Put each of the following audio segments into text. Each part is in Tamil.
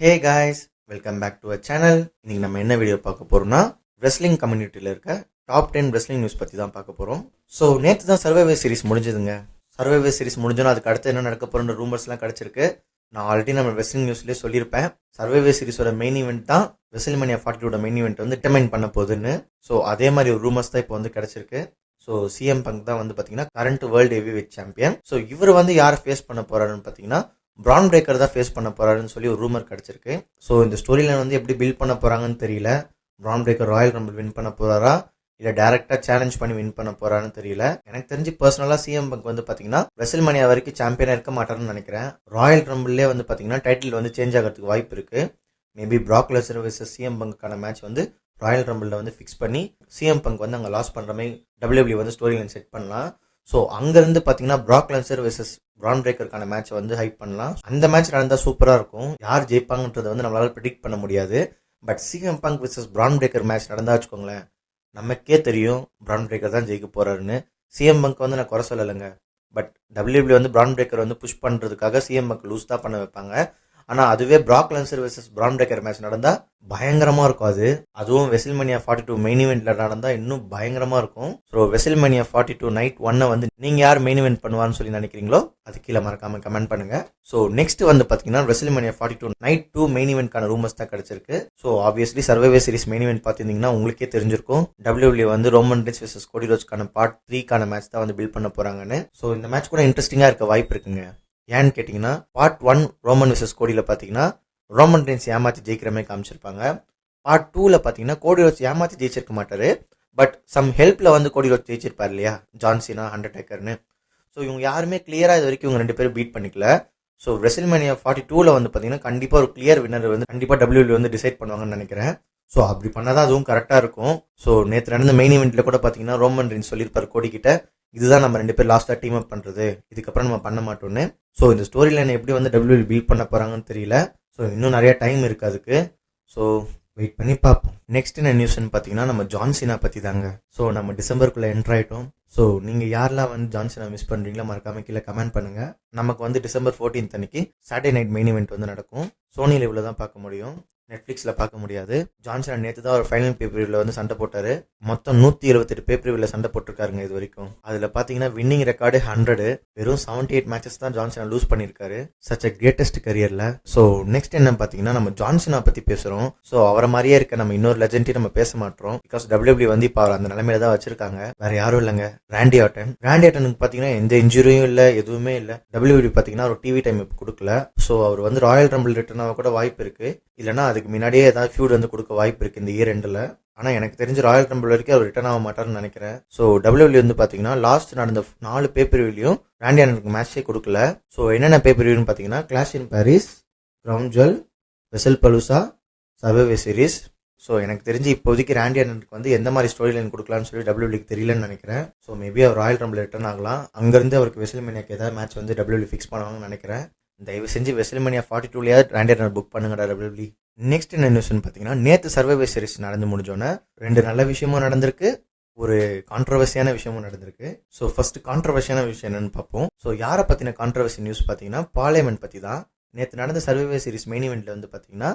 Hey guys welcome back to a channel இன்னைக்கு நம்ம என்ன வீடியோ பார்க்க போகிறோம்னா ரெஸ்லிங் கம்யூனிட்டியில் இருக்க டாப் டென் ரெஸ்லிங் நியூஸ் பற்றி தான் பார்க்க போகிறோம் ஸோ நேற்று தான் சர்வைவர் சீரிஸ் முடிஞ்சதுங்க. சர்வைவர் சீரிஸ் முடிஞ்சோன்னா அதுக்கு அடுத்து என்ன நடக்க போகிறோன்னு ரூமர்ஸ்லாம் கிடச்சிருக்கு. நான் ஆல்ரெடி நம்ம ரெஸ்லிங் நியூஸ்லேயே சொல்லியிருப்பேன். சர்வைவர் சீரிஸோட மெயின் ஈவெண்ட் தான் ரெஸ்லிமனியா ஃபார்ட்டியோட மெயின் ஈவெண்ட் வந்து டிட்டர்மைன் பண்ண போகுதுன்னு. ஸோ அதே மாதிரி ஒரு ரூமர்ஸ் தான் இப்போ வந்து கிடச்சிருக்கு. ஸோ சிஎம் பங்க் தான் வந்து பார்த்தீங்கன்னா current world heavyweight champion so இவர் வந்து யாரை ஃபேஸ் பண்ண போகிறாருன்னு பார்த்தீங்கன்னா பிரான் பிரேக்கர் தான் ஃபேஸ் பண்ண போகிறாருன்னு சொல்லி ஒரு ரூமர் கிடச்சிருக்கு. ஸோ இந்த ஸ்டோரி லைன் வந்து எப்படி பில்ட் பண்ண போகிறாங்கன்னு தெரியல. Bron Breakker Royal Rumble win பண்ண போகிறாரா இல்லை டேரெக்டாக சேலஞ்ச் பண்ணி வின் பண்ண போகிறான்னு தெரியல. எனக்கு தெரிஞ்சு பர்சனலாக சிஎம் பங்க் வந்து பார்த்தீங்கன்னா ரெசில் மணியா வரைக்கும் சாம்பியனாக இருக்க மாட்டாருன்னு நினைக்கிறேன். ராயல் ரம்பிள்லேயே வந்து பார்த்தீங்கன்னா டைட்டில் வந்து சேஞ்ச் ஆகிறதுக்கு வாய்ப்பு இருக்குது maybe Brock Lesnar versus CM பங்குக்கான match வந்து ராயல் ரம்பிளில் வந்து ஃபிக்ஸ் பண்ணி சிஎம் பங்க் வந்து அங்கே லாஸ் பண்ணுற மாதிரி டபிள்யூபிள்யூ வந்து ஸ்டோரி லைன் செட் பண்ணலாம். ஸோ அங்கேருந்து பார்த்தீங்கன்னா ப்ராக் லென்சர் வெர்சஸ் பிரான் பிரேக்கருக்கான மேட்ச் வந்து ஹைப் பண்ணலாம். அந்த மேட்ச் நடந்தால் சூப்பராக இருக்கும். யார் ஜெயிப்பாங்கன்றதை வந்து நம்மளால் ப்ரிடிக்ட் பண்ண முடியாது. But CM Punk versus Bron Breakker match நடந்தா வச்சுக்கோங்களேன் நமக்கே தெரியும் பிரான் பிரேக்கர் தான் ஜெயிக்க போகிறாருன்னு சிஎம் பங்க் வந்து நான் குறை சொல்லலைங்க. பட் டபிள்யூபிள்யூ வந்து பிரான் பிரேக்கர் வந்து புஷ் பண்ணுறதுக்காக சிஎம் பங்க் லூஸ் தான் பண்ண வைப்பாங்க. ஆனால் அதுவே Brock Lesnar versus Bron Breakker match நடந்தால் பயங்கரமாக இருக்கும் அது. அதுவும் வெசில்மனியா ஃபார்ட்டி டூ மெயின் இவெண்ட்ல நடந்தால் இன்னும் பயங்கரமாக இருக்கும். So WrestleMania forty two night ஒன்னை வந்து நீங்கள் யார் மெயின் இவெண்ட் பண்ணுவான்னு சொல்லி நினைக்கிறீங்களோ அது கீழே மறக்காம கமெண்ட் பண்ணுங்க. ஸோ நெக்ஸ்ட் வந்து பார்த்தீங்கன்னா WrestleMania forty two night two main இவெண்ட்கான rumours தான் கிடைச்சிருக்கு. So obviously Survivor Series main event பார்த்துருந்தீங்கன்னா உங்களுக்கே தெரிஞ்சிருக்கும். டபிள்யூபிள்யூ வந்து ரோமன் ரின்ஸ் வெர்சஸ் கோடி ரோஸ்க்கான பார்ட் த்ரீக்கான மேட்ச் தான் வந்து பில்ட் பண்ண போறாங்கன்னு. ஸோ இந்த மேட்ச் கூட இன்ட்ரெஸ்டிங்காக இருக்க வாய்ப்பு இருக்குங்க. ஏன்னு கேட்டிங்கன்னா பார்ட் ஒன் ரோமன் விசஸ் கோடியில் பார்த்தீங்கன்னா ரோமன் ரெயின்ஸ் ஏமாற்றி ஜெயிக்கிற மாதிரி காமிச்சிருப்பாங்க. பார்ட் டூவில் பார்த்தீங்கன்னா கோடி ரோஸ் ஏமாற்றி ஜெயிச்சிருக்க மாட்டார். பட் சம் ஹெல்ப்பில் வந்து கோடி ரோஸ் ஜெயிச்சிருப்பார் இல்லையா? ஜான்சினா அண்டர்டேக்கர்னு ஸோ இவங்க யாருமே கிளியராக இது வரைக்கும் இவங்க ரெண்டு பேரும் பீட் பண்ணிக்கல. ஸோ ரெசில்மேனியா ஃபார்ட்டி டூவில் வந்து பார்த்தீங்கன்னா கண்டிப்பாக ஒரு கிளியர் வின்னர் வந்து கண்டிப்பாக டபிள்யூபி வந்து டிசைட் பண்ணுவாங்கன்னு நினைக்கிறேன். ஸோ அப்படி பண்ணால் தான் அதுவும் கரெக்டாக இருக்கும். ஸோ நேற்று நடந்த மெயின் இவெண்ட்டில் கூட பார்த்தீங்கன்னா ரோமன் ரின்ஸ் சொல்லியிருப்பார் கோடிக்கிட்ட. இதுதான் நம்ம ரெண்டு பேர் லாஸ்ட்டாக டீம் அப் பண்ணுறது இதுக்கப்புறம் நம்ம பண்ண மாட்டோம்னு. ஸோ இந்த ஸ்டோரி லைனை எப்படி வந்து டபிள்யூ பில்ட் பண்ண போகிறாங்கன்னு தெரியல. ஸோ இன்னும் நிறையா டைம் இருக்கு அதுக்கு. ஸோ வெயிட் பண்ணி பார்ப்போம். நெக்ஸ்ட் என்ன நியூஸ்னு பார்த்தீங்கன்னா நம்ம ஜான்சினா பற்றி தாங்க. ஸோ நம்ம டிசம்பருக்குள்ளே என்ட்ரு ஆகிட்டோம் ஸோ நீங்கள் யாரெல்லாம் வந்து ஜான்சினா மிஸ் பண்ணுறீங்களோ மறக்காம கீழே கமெண்ட் பண்ணுங்கள் நமக்கு வந்து டிசம்பர் ஃபோர்டீன்த் அன்னைக்கு சாட்டர்டே நைட் மெயின் இவெண்ட் வந்து நடக்கும். சோனியில் இவ்வளோ தான் பார்க்க முடியும். நெட்ஃப்ளிக்ஸில் பார்க்க முடியாது. ஜான்சன் நேற்று தான் ஒரு ஃபைனல் பேப்பரில் வந்து சண்டை போட்டார். மொத்தம் நூற்றி இருபத்தெட்டு பேப்பரிவில் சண்டை போட்டிருக்காருங்க இது வரைக்கும். அதில் பார்த்தீங்கன்னா வின்னிங் ரெக்கார்டு ஹண்ட்ரடு வெறும் செவன்டி எயிட் மேட்சஸ் தான் ஜான்சன் லூஸ் பண்ணியிருக்காரு சச் அ கிரேட்டஸ்ட் கரியரில் ஸோ நெக்ஸ்ட் என்ன பார்த்தீங்கன்னா நம்ம ஜான்சனை பற்றி பேசுகிறோம் ஸோ அவரை மாதிரியே இருக்க நம்ம இன்னொரு லெஜெண்ட்டையும் நம்ம பேச மாட்டோம். பிகாஸ் டபிள்யூபிள்யூ வந்து இப்போ அவர் அந்த நிலமையில தான் வச்சிருக்காங்க. வேற யாரும் இல்லைங்க. ராண்டி ஆட்டன் ராண்டி ஆட்டனுக்கு பார்த்தீங்கன்னா எந்த இன்ஜுரியும் இல்லை எதுவுமே இல்லை. டபிள்யூபிள்யூ பார்த்தீங்கன்னா ஒரு டிவி டைம் கொடுக்கல. ஸோ அவர் வந்து ராயல் ரம்பிள் ரிட்டர்னாக கூட வாய்ப்பு இருக்கு. இல்லைன்னா அதுக்கு முன்னாடியே ஏதாவது ஃபியூட் வந்து கொடுக்க வாய்ப்பு இருக்கு இந்த இயர் எண்டில் ஆனால் எனக்கு தெரிஞ்சு ராயல் ரம்பிள் வரைக்கும் அவர் ரிட்டர்ன் ஆக மாட்டார்னு நினைக்கிறேன். ஸோ டபிள்யூபிள்யூ வந்து பார்த்தீங்கன்னா லாஸ்ட் நடந்த நாலு பேப்பர் வியூலையும் ராண்டி ஆட்டனுக்கு மேட்சே கொடுக்கல. ஸோ என்னென்ன பேப்பர் வியூன்னு பார்த்தீங்கன்னா clash in Paris Crown Jewel WrestlePalooza சபவே series so எனக்கு தெரிஞ்சு இப்போதைக்கு ராண்டி அண்ணனுக்கு வந்து எந்த மாதிரி ஸ்டோரி லைன் கொடுக்கலாம்னு சொல்லி டபிள்யூலிக்கு தெரியலன்னு நினைக்கிறேன். ஸோ மேபி அவர் ராயல் ரம்பிள் ரிட்டர்ன் ஆகலாம். அங்கேருந்து அவருக்கு வெசல்மேனியாக்கு ஏதாவது மேட்ச் வந்து டபிள்யூலி ஃபிக்ஸ் பண்ணுவாங்கன்னு நினைக்கிறேன். தயவு செஞ்சு வெசல்மேனியா ஃபார்ட்டி டூலையாவது ராண்டி அண்ணன் புக் பண்ணுங்கடா டபிள்யூலி நெக்ஸ்ட் என்ன நியூஸ்னு பார்த்தீங்கன்னா நேற்று சர்வே சீரிஸ் நடந்து முடிஞ்சோன்னே ரெண்டு நல்ல விஷயமும் நடந்திருக்கு. ஒரு கான்ட்ரவர்சியான விஷயமும் நடந்திருக்கு. ஸோ ஃபர்ஸ்ட் கான்ட்ரவர்சியான விஷயம் என்னன்னு பார்ப்போம். ஸோ யாரை பற்றின கான்ட்ரவர்சி நியூஸ் பார்த்தீங்கன்னா பார்லிமெண்ட் பற்றி தான் நேற்று நடந்த சர்வைவை சீரிஸ் மெயின் இவெண்ட்டில் வந்து பார்த்தீங்கன்னா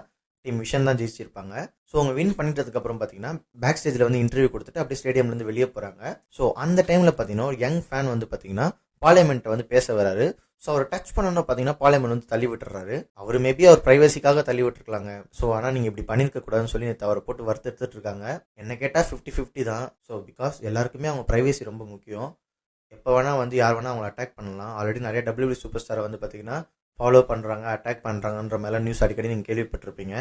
டீம் விஷன் தான் ஜெயிச்சிருப்பாங்க. ஸோ அவங்க வின் பண்ணிட்டதுக்கு அப்புறம் பார்த்தீங்கன்னா பேக் ஸ்டேஜில் வந்து இன்டர்வியூ கொடுத்துட்டு அப்படியே ஸ்டேடியம்லேருந்து வெளியே போகிறாங்க ஸோ அந்த டைமில் பார்த்தீங்கன்னா ஒரு யங் ஃபேன் வந்து பார்த்தீங்கன்னா பார்லிமெண்ட்டை வந்து பேச வராரு. ஸோ அவர் டச் பண்ணணும் பார்த்தீங்கன்னா பாலியமன் வந்து தள்ளி விட்டுறாரு. அவர் மேபி அவர் ப்ரைவசிக்காக தள்ளி விட்டுருக்கலாங்க. ஸோ ஆனால் நீங்கள் இப்படி பண்ணியிருக்க கூடாதுன்னு சொல்லி நேற்று அவரை போட்டு வறுத்தெடுத்துட்டு இருக்காங்க. என்ன கேட்டால் ஃபிஃப்டி ஃபிஃப்டி தான். ஸோ பிகாஸ் எல்லாருக்குமே அவங்க ப்ரைவசி ரொம்ப முக்கியம். எப்போ வேணால் வந்து யார் வேணால் அவங்களை அட்டாக் பண்ணலாம். ஆல்ரெடி நிறைய டபிள்யூபி சூப்பர் ஸ்டாரை வந்து பார்த்தீங்கன்னா ஃபாலோ பண்ணுறாங்க அட்டாக் பண்ணுறாங்கன்ற மேலே நியூஸ் அடிக்கடி நீங்கள் கேள்விப்பட்டிருப்பீங்க.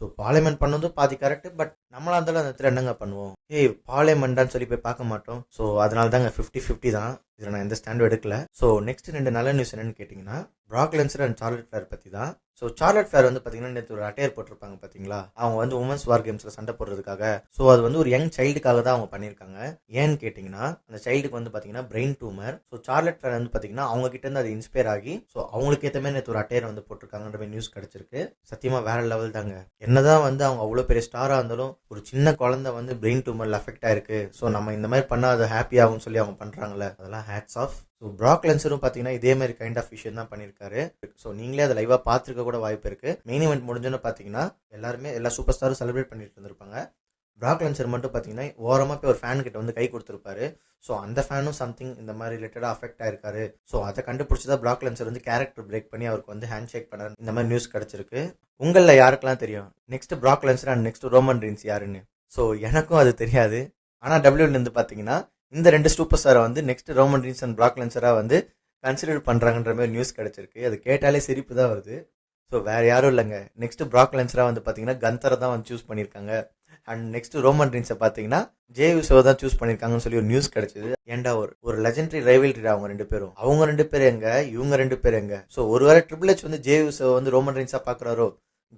ஸோ பார்லிமெண்ட் பண்ணதும் பாதி கரெக்ட் பட் நம்மளா இருந்தாலும் அந்த இடத்துல என்னங்க பண்ணுவோம்? ஏய் பார்லிமெண்ட்டான்னு சொல்லி போய் பார்க்க மாட்டோம். ஸோ அதனால தாங்க ஃபிஃப்டி ஃபிஃப்டி தான். இதில் நான் எந்த ஸ்டாண்டும் எடுக்கல. ஸோ நெக்ஸ்ட் ரெண்டு நல்ல நியூஸ் என்னன்னு கேட்டிங்கன்னா Brock Lesnar and Charlotte Flair பற்றி தான் ஸோ சார்லட் ஃபேர் வந்து பார்த்தீங்கன்னா நேற்று ஒரு அட்டையர் போட்டிருப்பாங்க பார்த்தீங்களா அவங்க வந்து உமன்ஸ் வார் கேம்ஸில் சண்டை போடுறதுக்காக. ஸோ அது வந்து ஒரு யங் சைல்டுக்காக தான் அவங்க பண்ணியிருக்காங்க. ஏன்னு கேட்டிங்கன்னா அந்த சைல்டுக்கு வந்து பார்த்தீங்கன்னா brain tumour so Charlotte Flair வந்து பார்த்தீங்கன்னா அவங்க கிட்டேருந்து அது இன்ஸ்பயர் ஆகி ஸோ அவங்களுக்கு ஏற்ற மாதிரி நேற்று ஒரு அட்டையர் வந்து போட்டிருக்காங்கன்ற மாதிரி நியூஸ் கிடச்சிருக்கு. சத்தியமாக வேற லெவல் தாங்க. என்னதான் வந்து அவங்க அவ்வளோ பெரிய ஸ்டாராக இருந்தாலும் ஒரு சின்ன குழந்தை வந்து பிரெயின் டூமரில் அஃபெக்ட் ஆயிருக்கு. ஸோ நம்ம இந்த மாதிரி பண்ணால் அது ஹாப்பி ஆகும்னு சொல்லி அவங்க பண்ணுறாங்களே அதெல்லாம் ஹேட்ஸ் ஆஃப் ஸோ ப்ராக் லென்சரும் பார்த்தீங்கன்னா இதே மாதிரி கைண்ட் ஆஃப் விஷயம் தான் பண்ணியிருக்காரு. ஸோ நீங்களே அதை லைவாக பார்த்துருக்க கூட வாய்ப்பு இருக்குது மெயின் இவெண்ட் முடிஞ்சோன்னு பார்த்தீங்கன்னா எல்லாருமே எல்லா சூப்பர் ஸ்டாரும் செலிப்ரேட் பண்ணிட்டு இருந்திருப்பாங்க. ப்ராக் லென்சர் மட்டும் பார்த்தீங்கன்னா ஓரமாக போய் ஒரு ஃபேன் கிட்ட வந்து கை கொடுத்துருப்பாரு. ஸோ அந்த ஃபேனும் சம்திங் இந்த மாதிரி ரிலேட்டடாக அஃபெக்ட் ஆயிருக்காரு. ஸோ அதை கண்டுபிடிச்சி தான் ப்ராக் லென்சர் வந்து கேரக்டர் பிரேக் பண்ணி அவருக்கு வந்து ஹேண்ட் ஷேக் பண்ண இந்த மாதிரி நியூஸ் கிடச்சிருக்கு. உங்களில் யாருக்கெல்லாம் தெரியும்? Next Brock Lesnar and next Roman Reigns யாருன்னு? ஸோ எனக்கும் அது தெரியாது. ஆனால் டபிள்யூலேருந்து பார்த்தீங்கன்னா இந்த ரெண்டு சூப்பர் ஸ்டாரை வந்து next Roman Reigns and Brock லென்சராக வந்து கன்சிடர் பண்ணுறாங்கன்ற மாதிரி நியூஸ் கிடச்சிருக்கு. அது கேட்டாலே சிரிப்பு தான் வருது. ஸோ வேறு யாரும் இல்லைங்க. நெக்ஸ்ட் ப்ராக் லென்சராக வந்து பார்த்தீங்கன்னா கந்தரை தான் வந்து சூஸ் பண்ணியிருக்காங்க. அண்ட் நெக்ஸ்ட் ரோமன் ரீன்ஸை பார்த்தீங்கன்னா ஜே யூசோ தான் சூஸ் பண்ணியிருக்காங்கன்னு சொல்லி ஒரு நியூஸ் கிடைச்சது. ஏன்டா ஒரு ஒரு லெஜெண்டரி ரைவல்ரி அவங்க ரெண்டு பேரும்? அவங்க ரெண்டு பேர் எங்க? இவங்க ரெண்டு பேரும் எங்க? ஸோ ஒருவேளை ட்ரிபிள் ஹெச் வந்து ஜே யூசோ வந்து ரோமன் ரீன்ஸாக பார்க்குறாரோ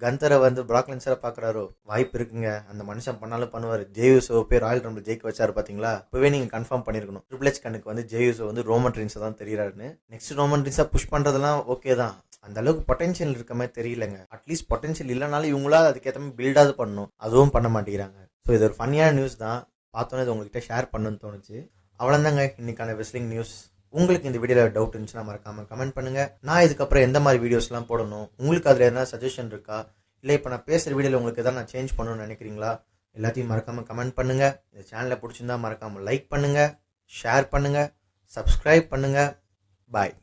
கந்தரை வந்து பிராக் லென்சரை பார்க்குறாரோ வாய்ப்பு இருக்குங்க. அந்த மனுஷன் பண்ணாலும் பண்ணுவார். ஜேயூஸோ போய் ராயல் ரம்பிள் ஜெயிக்க வச்சாரு பார்த்தீங்களா இப்போவே நீங்கள் கன்ஃபார்ம் பண்ணியிருக்கணும் ட்ரிபிள் எச் கண்ணுக்கு வந்து ஜேயூசோ வந்து ரோமன் ரீன்ஸை தான் தெரியிறாருன்னு. நெக்ஸ்ட் ரோமன் ரீன்ஸா புஷ் பண்றதெல்லாம் ஓகே தான். அந்த அளவுக்கு பொட்டன்ஷியல் இருக்க மாதிரி தெரியலங்க. அட்லீஸ்ட் பொட்டன்ஷியல் இல்லைனாலும் இவங்களா அதுக்கேற்ற மாதிரி பில்டாவது பண்ணணும். அதுவும் பண்ண மாட்டேங்கிறாங்க. ஸோ இது ஒரு ஃபன்னியான நியூஸ் தான். பார்த்தோன்னே இது உங்ககிட்ட ஷேர் பண்ணுன்னு தோணுச்சு. அவ்வளோதாங்க இன்னைக்கான விஸ்லிங் நியூஸ் உங்களுக்கு இந்த வீடியோவில் டவுட் இருந்துச்சுன்னா மறக்காமல் கமெண்ட் பண்ணுங்கள் நான் இதுக்கப்புறம் எந்த மாதிரி வீடியோஸ்லாம் போடணும்? உங்களுக்கு அதில் எதனா சஜஷன் இருக்கா? இல்லை இப்போ நான் பேசுகிற வீடியோவில் உங்களுக்கு எதாவது நான் சேஞ்ச் பண்ணணும்னு நினைக்கிறீங்களா? எல்லாத்தையும் மறக்காமல் கமெண்ட் பண்ணுங்கள் இந்த சேனலை பிடிச்சிருந்தா மறக்காமல் லைக் பண்ணுங்கள் ஷேர் பண்ணுங்கள் சப்ஸ்கிரைப் பண்ணுங்கள் பாய்